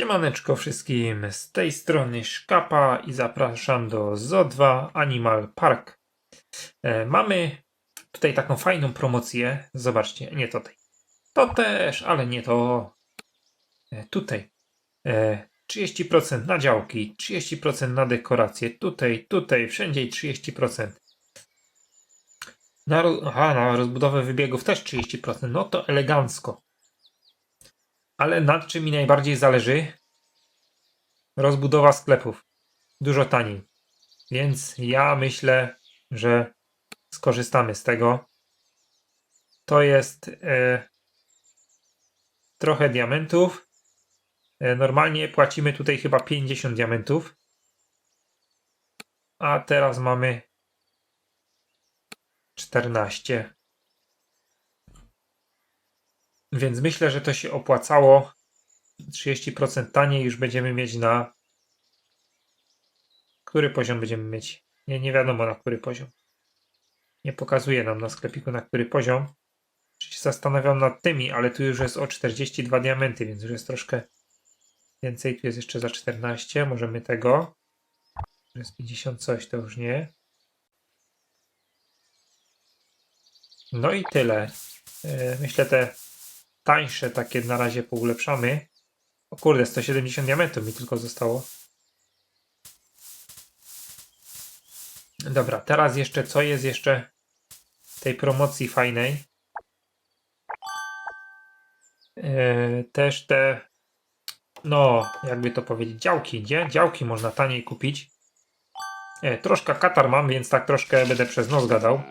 Siemaneczko wszystkim, z tej strony Szkapa i zapraszam do ZO2 Animal Park. E, mamy tutaj taką fajną promocję. Zobaczcie, nie tutaj. To też, ale nie to. E, tutaj. E, 30% na działki, 30% na dekoracje. Tutaj, tutaj, wszędzie i 30%. Na, aha, na rozbudowę wybiegów też 30%. No to elegancko. Ale nad czym mi najbardziej zależy? Rozbudowa sklepów. Dużo taniej. Więc ja myślę, że skorzystamy z tego. To jest e, trochę diamentów. E, normalnie płacimy tutaj chyba 50 diamentów. A teraz mamy 14. Więc myślę, że to się opłacało. 30% taniej już będziemy mieć na. Który poziom będziemy mieć? Nie, nie wiadomo na który poziom. Nie pokazuje nam na sklepiku na który poziom. Się zastanawiam nad tymi, ale tu już jest o 42 diamenty, więc już jest troszkę więcej. Tu jest jeszcze za 14. Możemy tego. Tu jest 50 coś, to już nie. No i tyle. E, Myślę te tańsze takie na razie poulepszamy. O kurde, 170 diamentów mi tylko zostało. Dobra, teraz jeszcze co jest jeszcze tej promocji fajnej? Eee, też te, no, jakby to powiedzieć, działki, gdzie? Działki można taniej kupić. E, troszkę katar mam, więc tak troszkę będę przez nos gadał.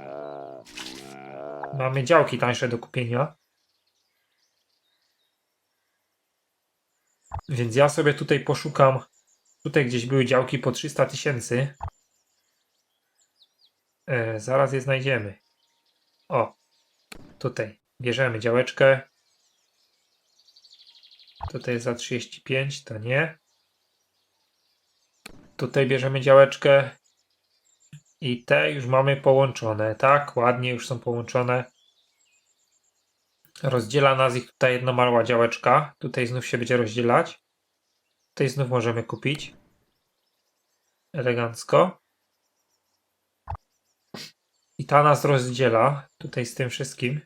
Mamy działki tańsze do kupienia. Więc ja sobie tutaj poszukam. Tutaj gdzieś były działki po 300 tysięcy. E, zaraz je znajdziemy. O, tutaj bierzemy działeczkę. Tutaj jest za 35, to nie. Tutaj bierzemy działeczkę. I te już mamy połączone, tak? Ładnie już są połączone. Rozdziela nas ich tutaj jedna mała działeczka. Tutaj znów się będzie rozdzielać. Tutaj znów możemy kupić. Elegancko. I ta nas rozdziela tutaj z tym wszystkim.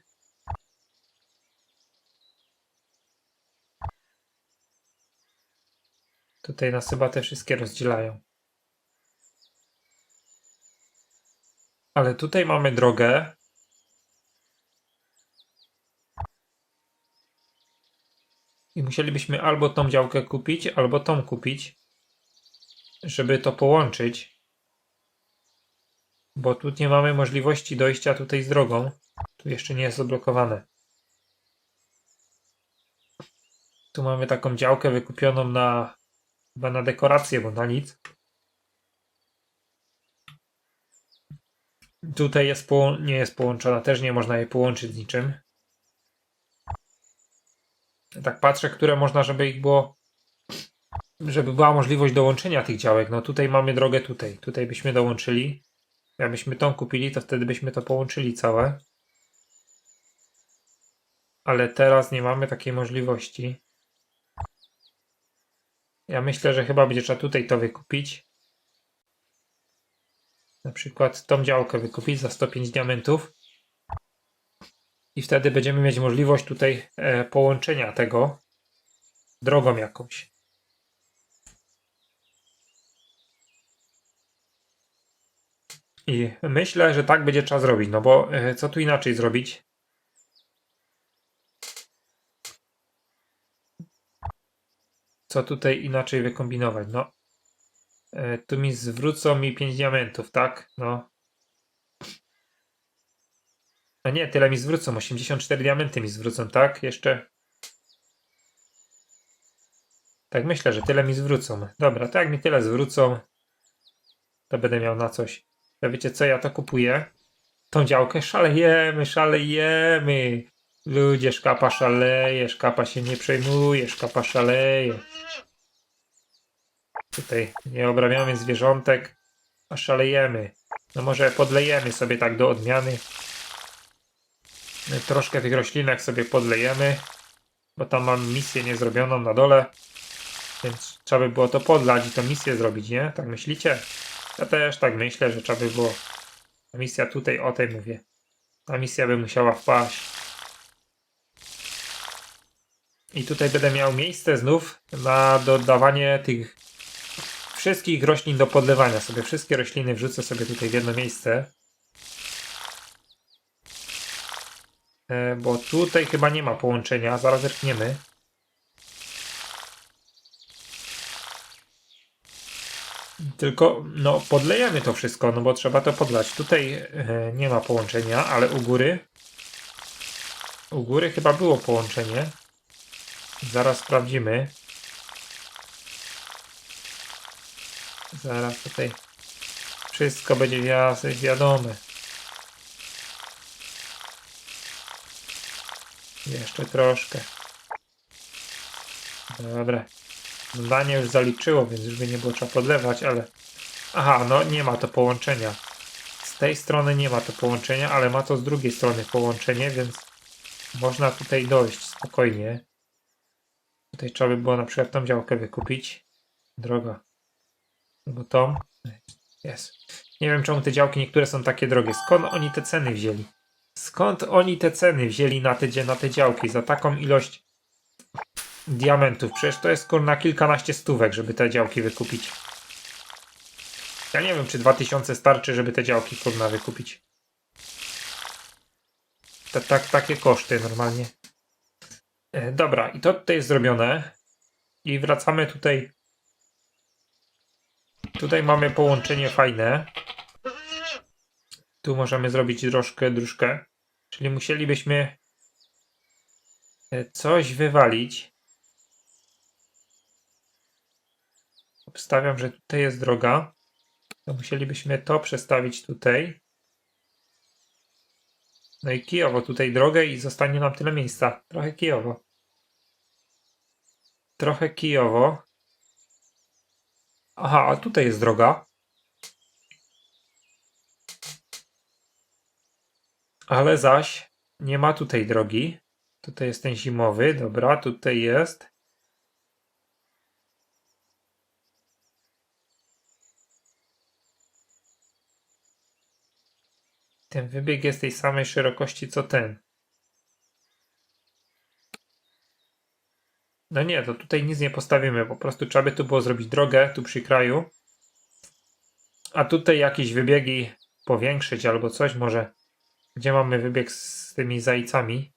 Tutaj nas chyba te wszystkie rozdzielają. Ale tutaj mamy drogę. I musielibyśmy albo tą działkę kupić, albo tą kupić, żeby to połączyć. Bo tu nie mamy możliwości dojścia tutaj z drogą. Tu jeszcze nie jest zablokowane. Tu mamy taką działkę wykupioną na chyba na dekorację, bo na nic. Tutaj jest nie jest połączona, też nie można jej połączyć z niczym. Tak patrzę, które można, żeby ich było, żeby była możliwość dołączenia tych działek. No tutaj mamy drogę tutaj. Tutaj byśmy dołączyli. Jakbyśmy tą kupili, to wtedy byśmy to połączyli całe. Ale teraz nie mamy takiej możliwości. Ja myślę, że chyba będzie trzeba tutaj to wykupić. Na przykład tą działkę wykupić za 105 diamentów. I wtedy będziemy mieć możliwość tutaj e, połączenia tego drogą jakąś. I myślę, że tak będzie trzeba zrobić, no bo e, co tu inaczej zrobić? Co tutaj inaczej wykombinować? No, e, tu mi zwrócą mi 5 diamentów, tak? No, no nie, tyle mi zwrócą. 84 diamenty mi zwrócą, tak? Jeszcze. Tak myślę, że tyle mi zwrócą. Dobra, tak mi tyle zwrócą, to będę miał na coś. To wiecie co, ja to kupuję. Tą działkę szalejemy, szalejemy. Ludzie, szkapa szaleje, szkapa się nie przejmuje, szkapa szaleje. Tutaj nie obrabiamy zwierzątek, a szalejemy. No może podlejemy sobie tak do odmiany. Troszkę tych roślinek sobie podlejemy, bo tam mam misję niezrobioną na dole. Więc trzeba by było to podlać i to misję zrobić, nie? Tak myślicie? Ja też tak myślę, że trzeba by było. Ta misja tutaj o tej mówię. Ta misja by musiała wpaść. I tutaj będę miał miejsce znów na dodawanie tych wszystkich roślin do podlewania sobie. Wszystkie rośliny wrzucę sobie tutaj w jedno miejsce. E, bo tutaj chyba nie ma połączenia. Zaraz zerkniemy. Tylko, no, podlejemy to wszystko, no bo trzeba to podlać. Tutaj e, nie ma połączenia, ale u góry. U góry chyba było połączenie. Zaraz sprawdzimy. Zaraz tutaj wszystko będzie wi- wiadome. Jeszcze troszkę. Dobra. Zadanie już zaliczyło, więc już by nie było trzeba podlewać, ale... Aha, no nie ma to połączenia. Z tej strony nie ma to połączenia, ale ma to z drugiej strony połączenie, więc można tutaj dojść spokojnie. Tutaj trzeba by było na przykład tą działkę wykupić. Droga. Albo tą. Jest. Nie wiem czemu te działki niektóre są takie drogie. Skąd oni te ceny wzięli? Skąd oni te ceny wzięli na te, na te działki za taką ilość diamentów? Przecież to jest kurna kilkanaście stówek, żeby te działki wykupić. Ja nie wiem, czy 2000 starczy, żeby te działki kurna wykupić. Ta, tak, takie koszty normalnie. E, dobra, i to tutaj jest zrobione. I wracamy tutaj. Tutaj mamy połączenie fajne. Tu możemy zrobić troszkę dróżkę. Czyli musielibyśmy e, coś wywalić. Obstawiam, że tutaj jest droga. To musielibyśmy to przestawić tutaj. No i kijowo tutaj drogę i zostanie nam tyle miejsca. Trochę kijowo. Trochę kijowo. Aha, a tutaj jest droga. Ale zaś nie ma tutaj drogi. Tutaj jest ten zimowy, dobra, tutaj jest. Ten wybieg jest tej samej szerokości co ten. No nie, to tutaj nic nie postawimy, po prostu trzeba by tu było zrobić drogę tu przy kraju. A tutaj jakieś wybiegi powiększyć albo coś może. Gdzie mamy wybieg z tymi zajcami?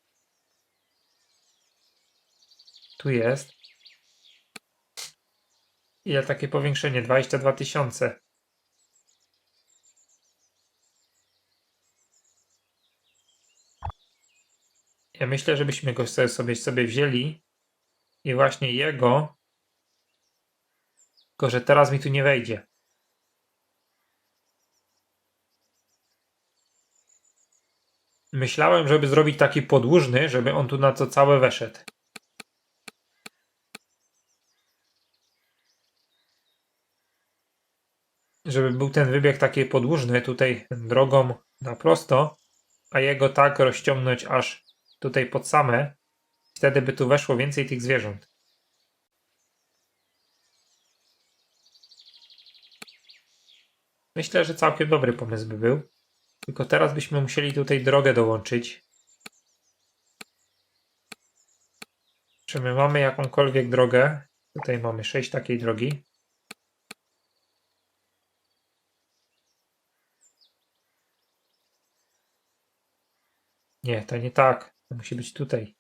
Tu jest. Ile takie powiększenie? 22 tysiące. Ja myślę, żebyśmy go sobie, sobie, wzięli i właśnie jego, tylko że teraz mi tu nie wejdzie. Myślałem, żeby zrobić taki podłużny, żeby on tu na to całe weszedł. Żeby był ten wybieg taki podłużny tutaj drogą na prosto, a jego tak rozciągnąć aż tutaj pod same. Wtedy by tu weszło więcej tych zwierząt. Myślę, że całkiem dobry pomysł by był. Tylko teraz byśmy musieli tutaj drogę dołączyć. Czy my mamy jakąkolwiek drogę? Tutaj mamy 6 takiej drogi. Nie, to nie tak. To musi być tutaj.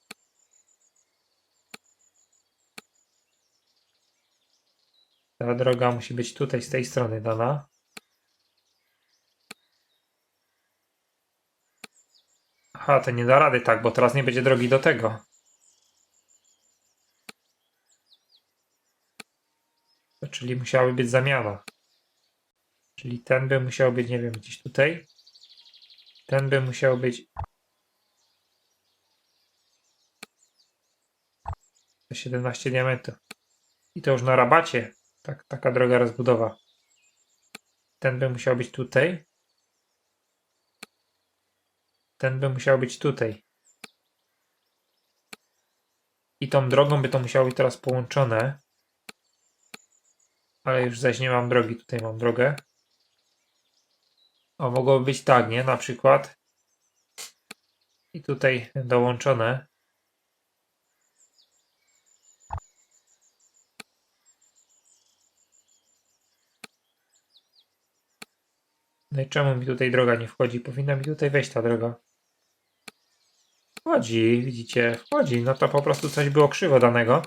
Ta droga musi być tutaj, z tej strony dana. Aha, to nie da rady tak, bo teraz nie będzie drogi do tego. To czyli musiałaby być zamiana. Czyli ten by musiał być, nie wiem, gdzieś tutaj. Ten by musiał być. To 17 diamentów. I to już na rabacie. Tak, taka droga rozbudowa. Ten by musiał być tutaj. Ten by musiał być tutaj. I tą drogą by to musiało być teraz połączone. Ale już zaś nie mam drogi, tutaj mam drogę. O, mogłoby być tak, nie? Na przykład. I tutaj dołączone. No i czemu mi tutaj droga nie wchodzi? Powinna mi tutaj wejść ta droga. Wchodzi, widzicie, wchodzi. No to po prostu coś było krzywo danego.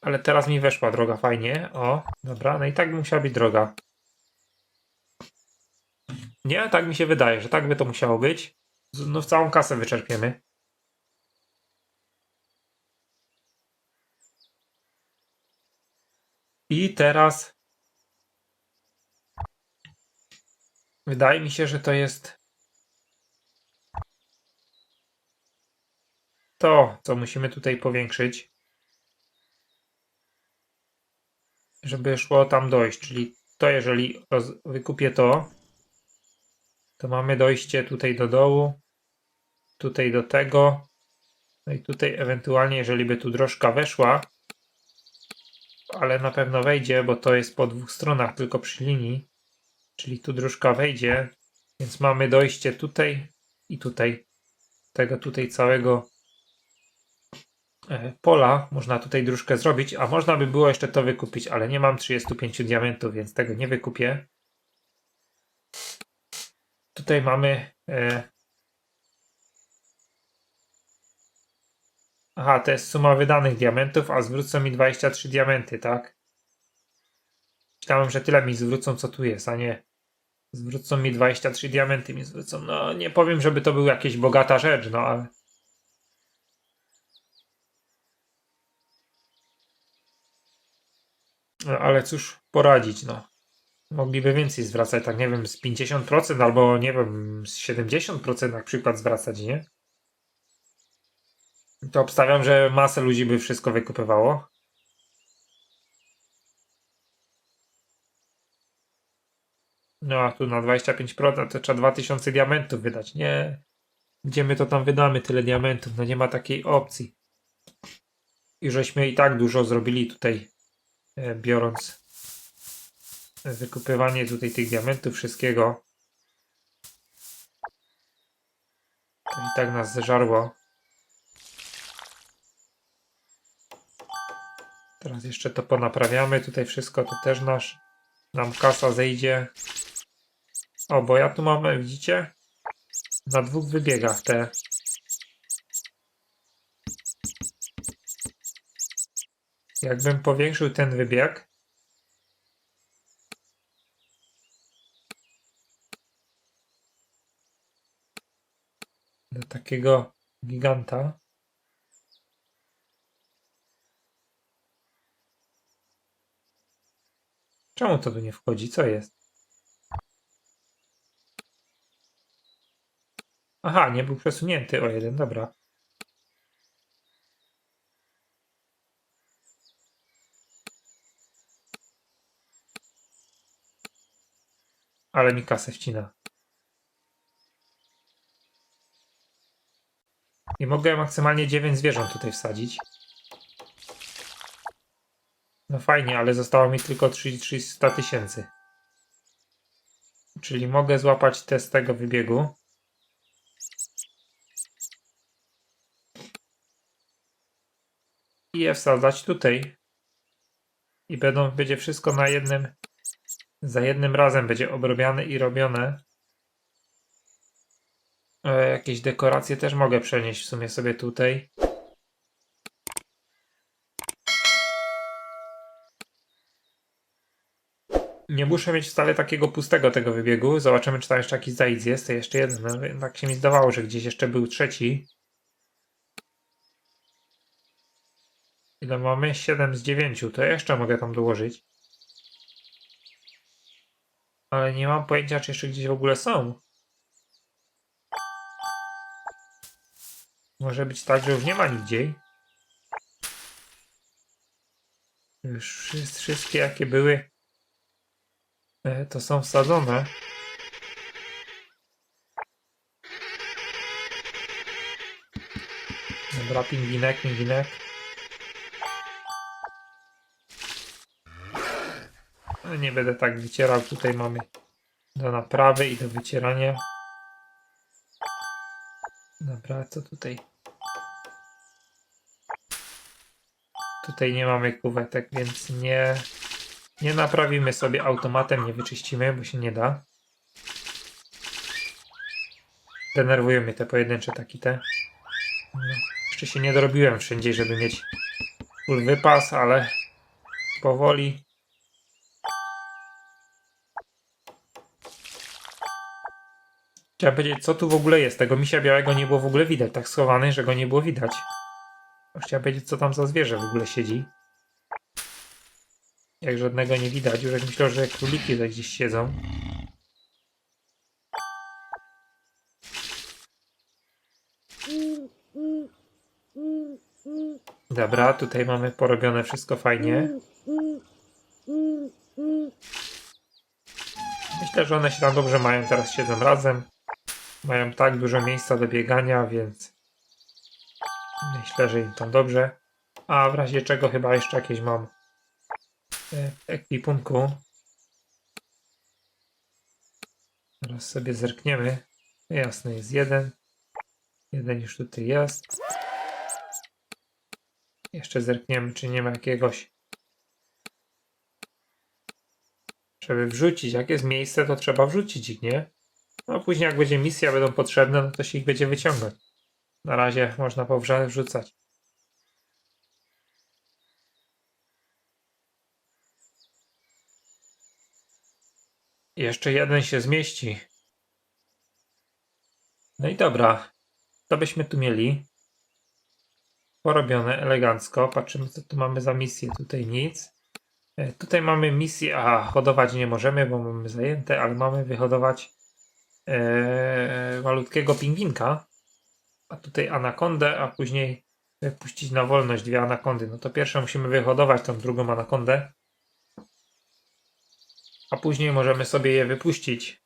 Ale teraz mi weszła droga fajnie. O, dobra, no i tak by musiała być droga. Nie, tak mi się wydaje, że tak by to musiało być. No w całą kasę wyczerpiemy. I teraz wydaje mi się, że to jest to, co musimy tutaj powiększyć, żeby szło tam dojść. Czyli to, jeżeli wykupię to, to mamy dojście tutaj do dołu, tutaj do tego, no i tutaj ewentualnie, jeżeli by tu drożka weszła, ale na pewno wejdzie, bo to jest po dwóch stronach, tylko przy linii, czyli tu dróżka wejdzie, więc mamy dojście tutaj i tutaj, tego tutaj całego pola, można tutaj dróżkę zrobić, a można by było jeszcze to wykupić, ale nie mam 35 diamentów, więc tego nie wykupię. Tutaj mamy. E... Aha, to jest suma wydanych diamentów, a zwrócą mi 23 diamenty, tak? Myślałem, że tyle mi zwrócą, co tu jest, a nie. Zwrócą mi 23 diamenty, mi zwrócą. No, nie powiem, żeby to była jakaś bogata rzecz, no ale. No, ale cóż poradzić, no. Mogliby więcej zwracać, tak nie wiem, z 50% albo nie wiem, z 70% na przykład zwracać, nie? To obstawiam, że masę ludzi by wszystko wykupywało. No a tu na 25% to trzeba 2000 diamentów wydać. Nie. Gdzie my to tam wydamy tyle diamentów? No nie ma takiej opcji. I żeśmy i tak dużo zrobili tutaj, biorąc wykupywanie tutaj tych diamentów, wszystkiego. To i tak nas zeżarło. Teraz jeszcze to ponaprawiamy. Tutaj wszystko to też nasz. Nam kasa zejdzie. O, bo ja tu mam, widzicie? Na dwóch wybiegach te. Jakbym powiększył ten wybieg, do takiego giganta. Czemu to tu nie wchodzi? Co jest? Aha, nie był przesunięty o jeden, dobra. Ale mi kasę wcina. I mogę maksymalnie 9 zwierząt tutaj wsadzić. No fajnie, ale zostało mi tylko 3 300 tysięcy. Czyli mogę złapać te z tego wybiegu. I je wsadzać tutaj. I będą, będzie wszystko na jednym, za jednym razem będzie obrobiane i robione. E, jakieś dekoracje też mogę przenieść w sumie sobie tutaj. Nie muszę mieć wcale takiego pustego tego wybiegu. Zobaczymy, czy tam jeszcze jakiś zaidz jest. To jeszcze jeden. No, tak się mi zdawało, że gdzieś jeszcze był trzeci. Ile mamy? 7 z 9. To jeszcze mogę tam dołożyć. Ale nie mam pojęcia, czy jeszcze gdzieś w ogóle są. Może być tak, że już nie ma nigdzie. Już wszystkie jakie były, e, to są wsadzone. Dobra, pingwinek, pingwinek. No, Nie będę tak wycierał. Tutaj mamy do naprawy i do wycierania. Dobra, co tutaj? Tutaj nie mamy kuwetek, więc nie, nie naprawimy sobie automatem, nie wyczyścimy, bo się nie da. Denerwują mnie te pojedyncze taki te. No, jeszcze się nie dorobiłem wszędzie, żeby mieć full wypas, ale powoli. Chciałem powiedzieć, co tu w ogóle jest. Tego misia białego nie było w ogóle widać. Tak schowany, że go nie było widać. Chciałem powiedzieć, co tam za zwierzę w ogóle siedzi. Jak żadnego nie widać. Już jak myślę, że króliki tutaj gdzieś siedzą. Dobra, tutaj mamy porobione wszystko fajnie. Myślę, że one się tam dobrze mają. Teraz siedzą razem. Mają tak dużo miejsca do biegania, więc myślę, że im tam dobrze. A w razie czego chyba jeszcze jakieś mam e, w ekwipunku. Teraz sobie zerkniemy. Jasne, jest jeden. Jeden już tutaj jest. Jeszcze zerkniemy, czy nie ma jakiegoś. Żeby wrzucić. Jak jest miejsce, to trzeba wrzucić ich, nie? No później, jak będzie misja, będą potrzebne, no to się ich będzie wyciągać. Na razie można powrze- wrzucać. Jeszcze jeden się zmieści. No i dobra. To byśmy tu mieli. Porobione elegancko. Patrzymy, co tu mamy za misję. Tutaj nic. E, Tutaj mamy misję. A, hodować nie możemy, bo mamy zajęte, ale mamy wyhodować e, malutkiego pingwinka. A tutaj anakondę, a później wypuścić na wolność dwie anakondy. No to pierwsze musimy wyhodować tą drugą anakondę. A później możemy sobie je wypuścić.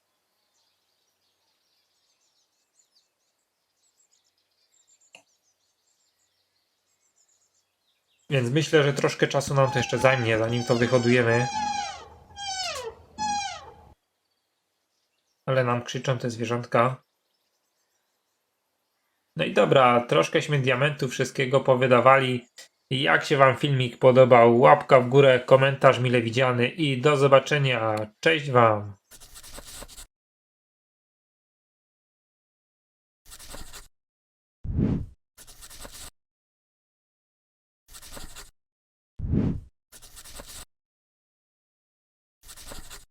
Więc myślę, że troszkę czasu nam to jeszcze zajmie, zanim to wyhodujemy. Ale nam krzyczą te zwierzątka. No i dobra, troszkęśmy diamentu wszystkiego powydawali. Jak się Wam filmik podobał, łapka w górę, komentarz mile widziany i do zobaczenia. Cześć Wam!